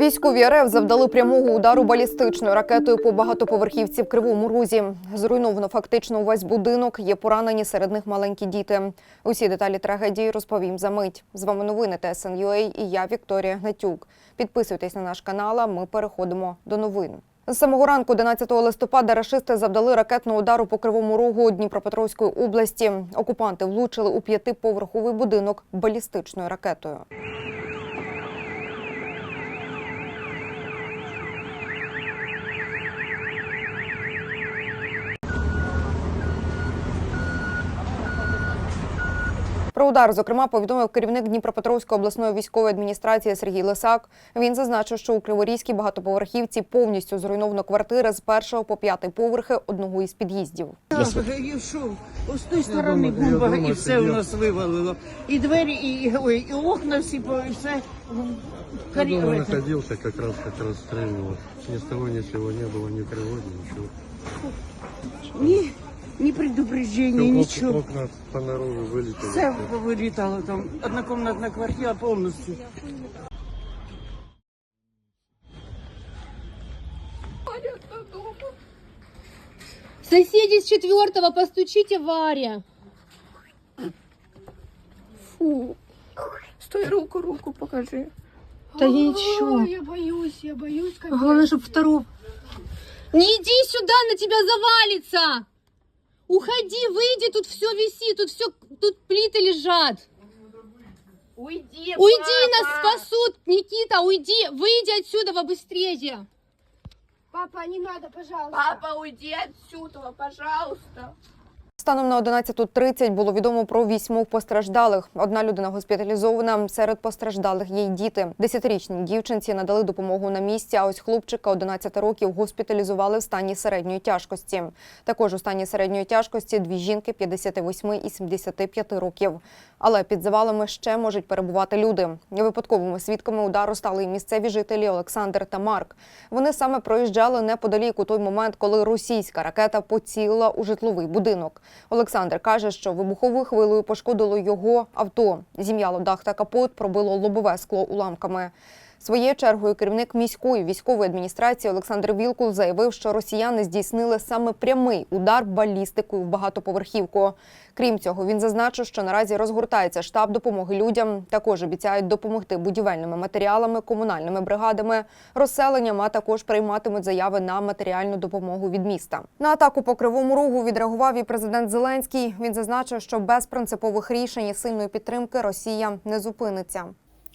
Військові РФ завдали прямого удару балістичною ракетою по багатоповерхівці в Кривому Розі. Зруйновано фактично увесь будинок. Є поранені серед них маленькі діти. Усі деталі трагедії розповім за мить. З вами новини ТСНЮА і я Вікторія Гнатюк. Підписуйтесь на наш канал. а Ми переходимо до новин. З самого ранку, 11 листопада, рашисти завдали ракетного удару по кривому рогу Дніпропетровської області. Окупанти влучили у п'ятиповерховий будинок балістичною ракетою. Удар, зокрема, повідомив керівник Дніпропетровської обласної військової адміністрації Сергій Лисак. Він зазначив, що у Криворізькій багатоповерхівці повністю зруйновано квартири з першого по п'ятий поверхи одного із під'їздів. Йшов. Ось з тої сторони бомба і все у нас вивалило. І двері, і, і, ой, і окна всі, по- і все. в дома находился, как раз как расстреливал. Ни с того ни с сего не было, ни тревоги, ничего. Ні, ні предупреждення, Всё, нічого. ок- Окна понаружу вылетели. Все вилітало там. Однокомнатна квартира повністю. Соседи с четвертого, постучите Варе. Фу. Стой, руку, руку покажи. Да я ничего. я боюсь, я боюсь, как Главное, чтобы второго... Не иди сюда, на тебя завалится! Уходи, выйди, тут все висит, тут все, тут плиты лежат. Уйди, Уйди, нас спасут, Никита, уйди, выйди отсюда побыстрее. Папа, не надо, пожалуйста. Папа, уйди отсюда, пожалуйста. Станом на 11.30 було відомо про вісьмох постраждалих. Одна людина госпіталізована. Серед постраждалих є й діти. Десятирічній дівчинці надали допомогу на місці. А ось хлопчика 11 років госпіталізували в стані середньої тяжкості. Також у стані середньої тяжкості дві жінки 58 і 75 років. Але під завалами ще можуть перебувати люди. Випадковими свідками удару стали і місцеві жителі Олександр та Марк. Вони саме проїжджали неподалік у той момент, коли російська ракета поцілила у житловий будинок. Олександр каже, що вибуховою хвилою пошкодило його авто. Зім'яло дах та капот, пробило лобове скло уламками. Своєю чергою керівник міської військової адміністрації Олександр Вілкул заявив, що росіяни здійснили саме прямий удар балістикою в багатоповерхівку. Крім цього, він зазначив, що наразі розгортається штаб допомоги людям. Також обіцяють допомогти будівельними матеріалами, комунальними бригадами, розселенням, а також прийматимуть заяви на матеріальну допомогу від міста. На атаку по кривому рогу відреагував і президент Зеленський. Він зазначив, що без принципових рішень і сильної підтримки Росія не зупиниться.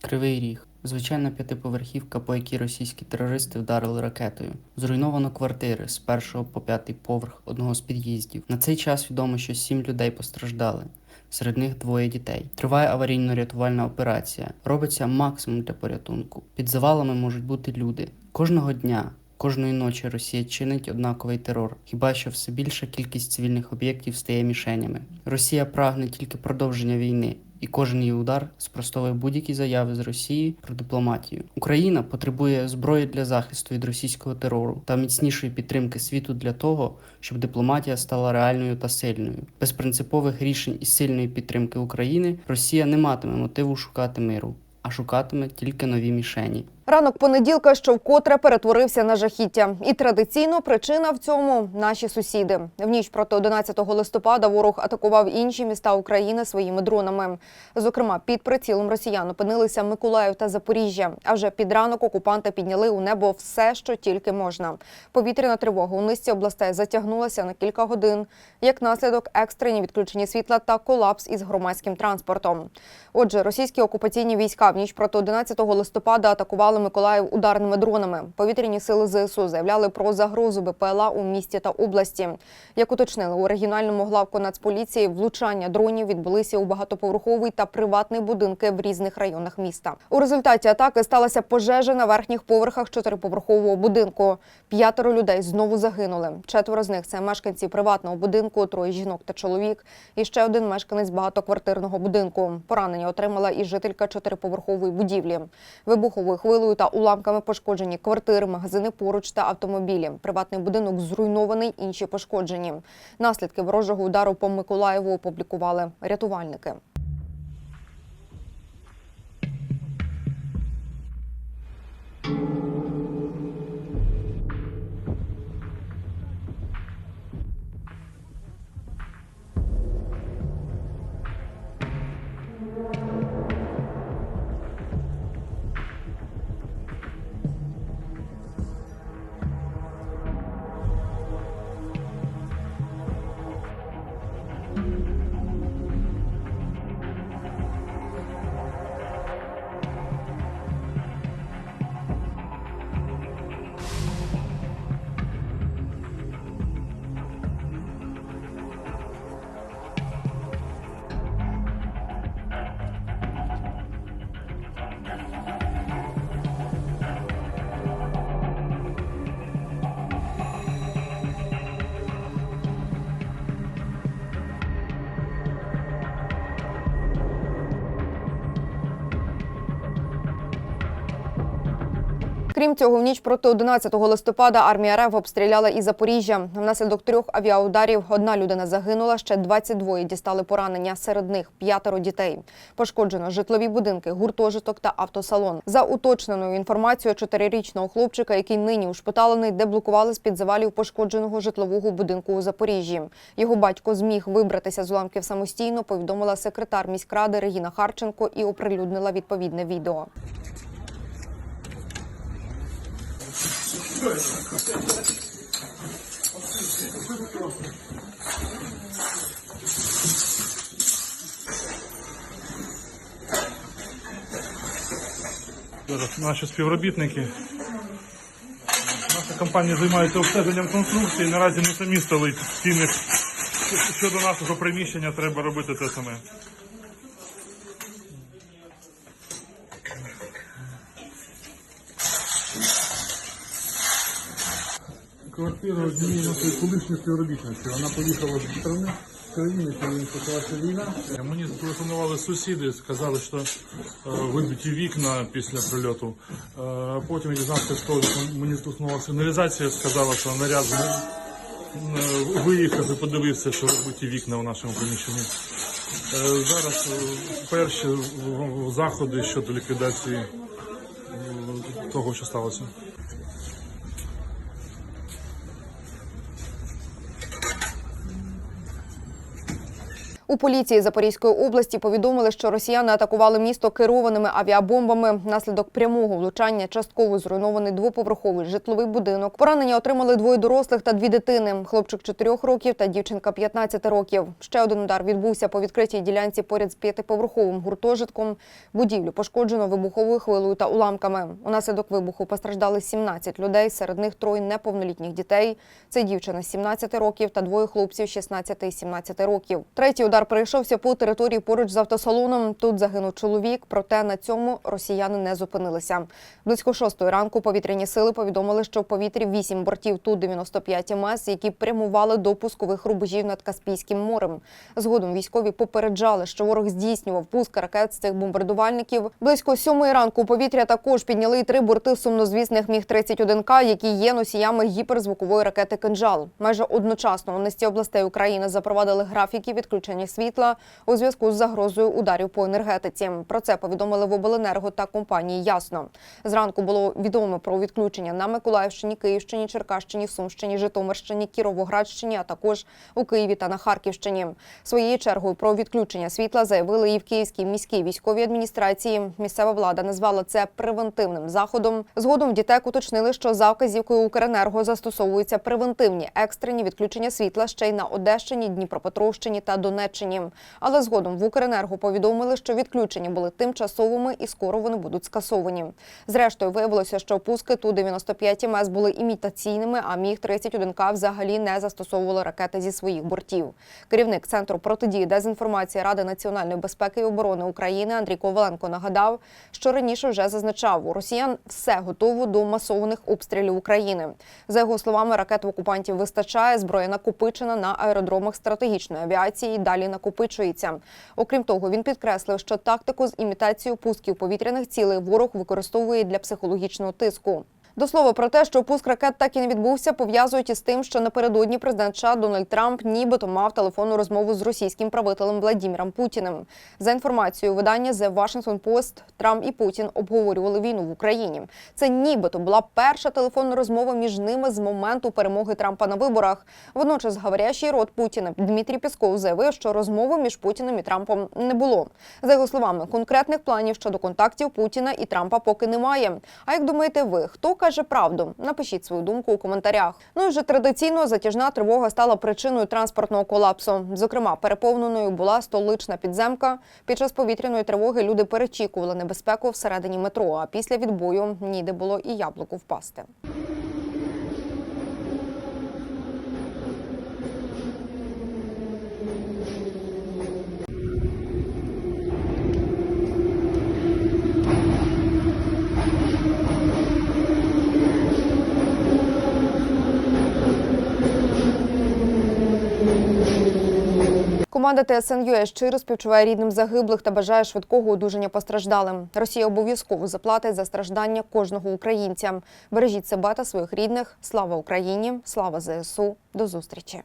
Кривий Ріг. Звичайна п'ятиповерхівка, по якій російські терористи вдарили ракетою. Зруйновано квартири з першого по п'ятий поверх одного з під'їздів. На цей час відомо, що сім людей постраждали. Серед них двоє дітей. Триває аварійно-рятувальна операція. Робиться максимум для порятунку. Під завалами можуть бути люди. Кожного дня, кожної ночі Росія чинить однаковий терор. Хіба що все більша кількість цивільних об'єктів стає мішенями. Росія прагне тільки продовження війни. І кожен її удар спростовує будь-які заяви з Росії про дипломатію. Україна потребує зброї для захисту від російського терору та міцнішої підтримки світу для того, щоб дипломатія стала реальною та сильною. Без принципових рішень і сильної підтримки України Росія не матиме мотиву шукати миру, а шукатиме тільки нові мішені. Ранок понеділка, що вкотре перетворився на жахіття, і традиційно причина в цьому наші сусіди. В ніч проти 11 листопада ворог атакував інші міста України своїми дронами. Зокрема, під прицілом росіян опинилися Миколаїв та Запоріжжя. А вже під ранок окупанти підняли у небо все, що тільки можна. Повітряна тривога у низці областей затягнулася на кілька годин. Як наслідок, екстрені відключення світла та колапс із громадським транспортом. Отже, російські окупаційні війська в ніч проти 11 листопада атакували Миколаїв ударними дронами. Повітряні сили ЗСУ заявляли про загрозу БПЛА у місті та області. Як уточнили у регіональному главку Нацполіції, влучання дронів відбулися у багатоповерховий та приватний будинки в різних районах міста. У результаті атаки сталася пожежа на верхніх поверхах чотириповерхового будинку. П'ятеро людей знову загинули. Четверо з них це мешканці приватного будинку, троє жінок та чоловік. І ще один мешканець багатоквартирного будинку. Поранення отримала і жителька чотириповерхової будівлі. Вибуховою хвилою та уламками пошкоджені квартири, магазини поруч та автомобілі. Приватний будинок зруйнований, інші пошкоджені. Наслідки ворожого удару по Миколаєву опублікували рятувальники. Крім цього, в ніч проти 11 листопада армія РФ обстріляла і Запоріжжя. Внаслідок трьох авіаударів одна людина загинула, ще 22 дістали поранення. Серед них п'ятеро дітей. Пошкоджено житлові будинки, гуртожиток та автосалон. За уточненою інформацією чотирирічного хлопчика, який нині ушпиталений, деблокували з під завалів пошкодженого житлового будинку у Запоріжжі. Його батько зміг вибратися з уламків самостійно. Повідомила секретар міськради Регіна Харченко і оприлюднила відповідне відео. Наші співробітники. Наша компанія займається обстеженням конструкції. Наразі ми самі стали в стінах. Щодо нашого приміщення треба робити те саме. Квартира однієї нашої колишньої співробітниці. Вона поїхала з сторони країни, коли почалася війна. Мені зателефонували сусіди, сказали, що е, вибиті вікна після прильоту. Е, потім я дізнався, що мені зателефонувала сигналізація, сказала, що наряд е, виїхав і подивився, що вибиті вікна у нашому приміщенні. Е, Зараз е, перші заходи щодо ліквідації е, того, що сталося. У поліції Запорізької області повідомили, що росіяни атакували місто керованими авіабомбами. Внаслідок прямого влучання частково зруйнований двоповерховий житловий будинок. Поранення отримали двоє дорослих та дві дитини: хлопчик 4 років та дівчинка 15 років. Ще один удар відбувся по відкритій ділянці поряд з п'ятиповерховим гуртожитком. Будівлю пошкоджено вибуховою хвилою та уламками. Унаслідок вибуху постраждали 17 людей, серед них троє неповнолітніх дітей. Це дівчина 17 років та двоє хлопців 16 і 17 років. Третій удар прийшовся по території поруч з автосалоном. Тут загинув чоловік, проте на цьому росіяни не зупинилися. Близько шостої ранку повітряні сили повідомили, що в повітрі вісім бортів Ту-95 МС, які прямували до пускових рубежів над Каспійським морем. Згодом військові попереджали, що ворог здійснював пуск ракет з цих бомбардувальників. Близько сьомої ранку повітря також підняли три борти сумнозвісних Міг-31К, які є носіями гіперзвукової ракети «Кинжал». Майже одночасно у низці областей України запровадили графіки відключення світла у зв'язку з загрозою ударів по енергетиці. Про це повідомили в обленерго та компанії Ясно. Зранку було відомо про відключення на Миколаївщині, Київщині, Черкащині, Сумщині, Житомирщині, Кіровоградщині, а також у Києві та на Харківщині. Своєю чергою про відключення світла заявили і в Київській міській військовій адміністрації. Місцева влада назвала це превентивним заходом. Згодом в ДІТЕК уточнили, що за вказівкою Укренерго застосовуються превентивні екстрені відключення світла ще й на Одещині, Дніпропетровщині та Донеччині. Але згодом в Укренерго повідомили, що відключення були тимчасовими і скоро вони будуть скасовані. Зрештою, виявилося, що пуски Ту-95 МС були імітаційними, а Міг-31К взагалі не застосовували ракети зі своїх бортів. Керівник центру протидії дезінформації Ради національної безпеки і оборони України Андрій Коваленко нагадав, що раніше вже зазначав, у росіян все готово до масованих обстрілів України. За його словами, ракет окупантів вистачає, зброя накопичена на аеродромах стратегічної авіації далі накопичується. Окрім того, він підкреслив, що тактику з імітацією пусків повітряних цілей ворог використовує для психологічного тиску. До слова про те, що пуск ракет так і не відбувся, пов'язують із тим, що напередодні президент США Дональд Трамп нібито мав телефонну розмову з російським правителем Владіміром Путіним. За інформацією видання The Washington Post, Трамп і Путін обговорювали війну в Україні. Це нібито була перша телефонна розмова між ними з моменту перемоги Трампа на виборах. Водночас, говорящий рот Путіна Дмитрій Пісков заявив, що розмови між Путіним і Трампом не було. За його словами, конкретних планів щодо контактів Путіна і Трампа поки немає. А як думаєте ви, хто каже правду? Напишіть свою думку у коментарях. Ну і вже традиційно затяжна тривога стала причиною транспортного колапсу. Зокрема, переповненою була столична підземка. Під час повітряної тривоги люди перечікували небезпеку всередині метро. А після відбою ніде було і яблуку впасти. Команда ТСНЮ щиро співчуває рідним загиблих та бажає швидкого одужання постраждалим. Росія обов'язково заплатить за страждання кожного українця. Бережіть себе та своїх рідних. Слава Україні! Слава ЗСУ! До зустрічі!